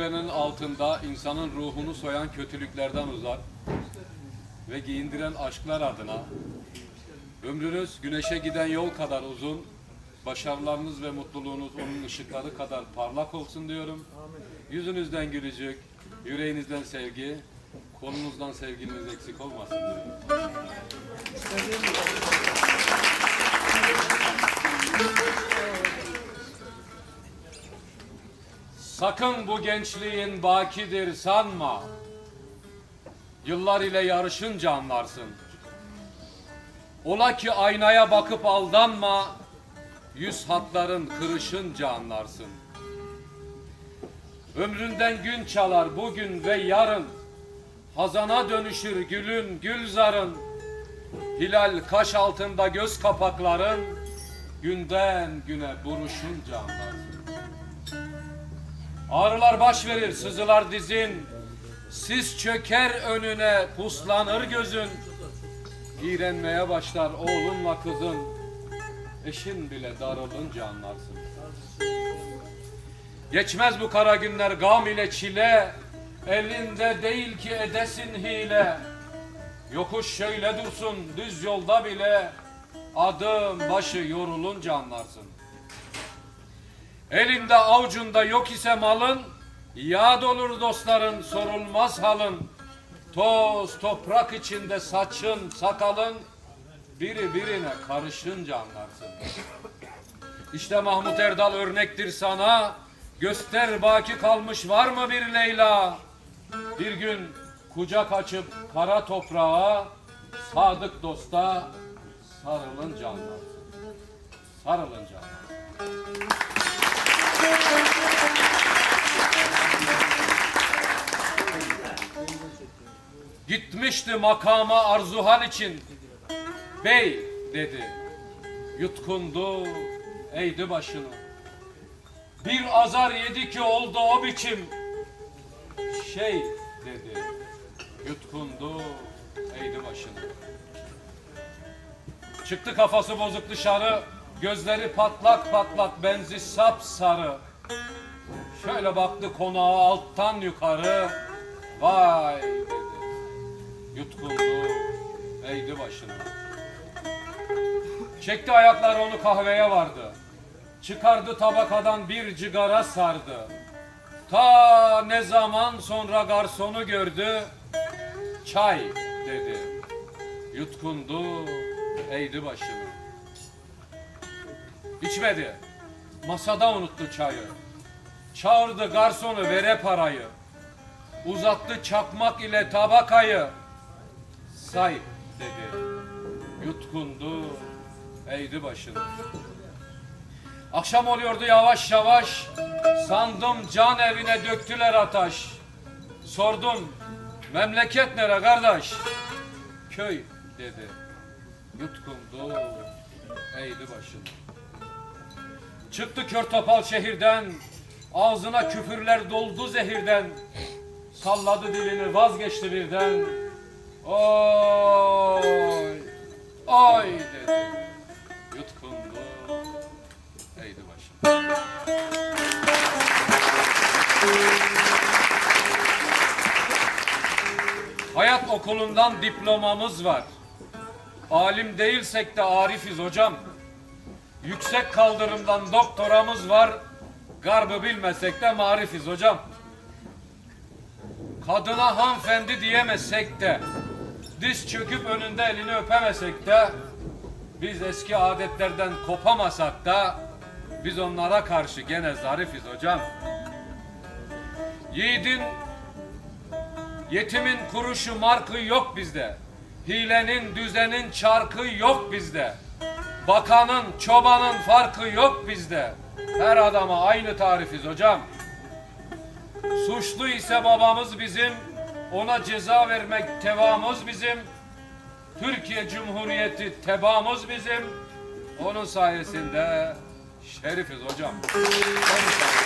cübbenin altında insanın ruhunu soyan kötülüklerden uzak ve giyindiren aşklar adına ömrünüz güneşe giden yol kadar uzun, başarılarınız ve mutluluğunuz onun ışıkları kadar parlak olsun diyorum. Yüzünüzden gülücük, yüreğinizden sevgi, kolunuzdan sevginiz eksik olmasın diyorum. Sakın bu gençliğin bakidir sanma. Yıllar ile yarışınca anlarsın. Ola ki aynaya bakıp aldanma, yüz hatların kırışınca anlarsın. Ömründen gün çalar bugün ve yarın, hazana dönüşür gülün gülzarın. Hilal kaş altında göz kapakların, günden güne buruşunca anlarsın. Ağrılar baş verir, sızılar dizin. Sis çöker önüne, puslanır gözün. İğrenmeye başlar oğlunla kızın. Eşin bile darılınca anlarsın. Geçmez bu kara günler gam ile çile. Elinde değil ki edesin hile. Yokuş şöyle dursun düz yolda bile. Adım başı yorulunca anlarsın. Elinde avucunda yok ise malın, yağ olur dostların sorulmaz halın. Toz toprak içinde saçın sakalın, biri birine karışınca anlarsın. İşte Mahmut Erdal örnektir sana, göster baki kalmış var mı bir Leyla? Bir gün kucak açıp kara toprağa, sadık dosta sarılınca anlarsın. Sarılınca anlarsın. Gitmişti makama arzuhal için. Bey dedi. Yutkundu, eğdi başını. Bir azar yedi ki oldu o biçim. Şey dedi. Yutkundu, eğdi başını. Çıktı kafası bozuk dışarı. Gözleri patlak patlak benzi sap sarı. Şöyle baktı konağa alttan yukarı. Vay dedi. Eğdi başını. Çekti ayakları onu kahveye vardı. Çıkardı tabakadan bir cigara sardı. Ta ne zaman sonra garsonu gördü. Çay dedi. Yutkundu, eğdi başını. İçmedi. Masada unuttu çayı. Çağırdı garsonu vere parayı. Uzattı çakmak ile tabakayı. Say dedi. Yutkundu, eğdi başını. Akşam oluyordu yavaş yavaş. Sandım can evine döktüler ataş. Sordum, memleket nere kardeş? Köy dedi. Yutkundu, eğdi başını. Çıktı kör topal şehirden, ağzına küfürler doldu zehirden. Salladı dilini vazgeçti birden. Oy, oy dedi. Yutkundu, eğdi başını. Hayat okulundan diplomamız var. Alim değilsek de arifiz hocam. Yüksek kaldırımdan doktoramız var. Garbı bilmesek de marifiz hocam. Kadına hanımefendi diyemesek de, diz çöküp önünde elini öpemesek de, biz eski adetlerden kopamasak da, biz onlara karşı gene zarifiz hocam. Yiğidin, yetimin kuruşu markı yok bizde. Hilenin, düzenin çarkı yok bizde. Bakanın, çobanın farkı yok bizde. Her adama aynı tarifiz hocam. Suçlu ise babamız bizim, ona ceza vermek tevamız bizim. Türkiye Cumhuriyeti tebamız bizim. Onun sayesinde şerifiz hocam. Onun sayesinde.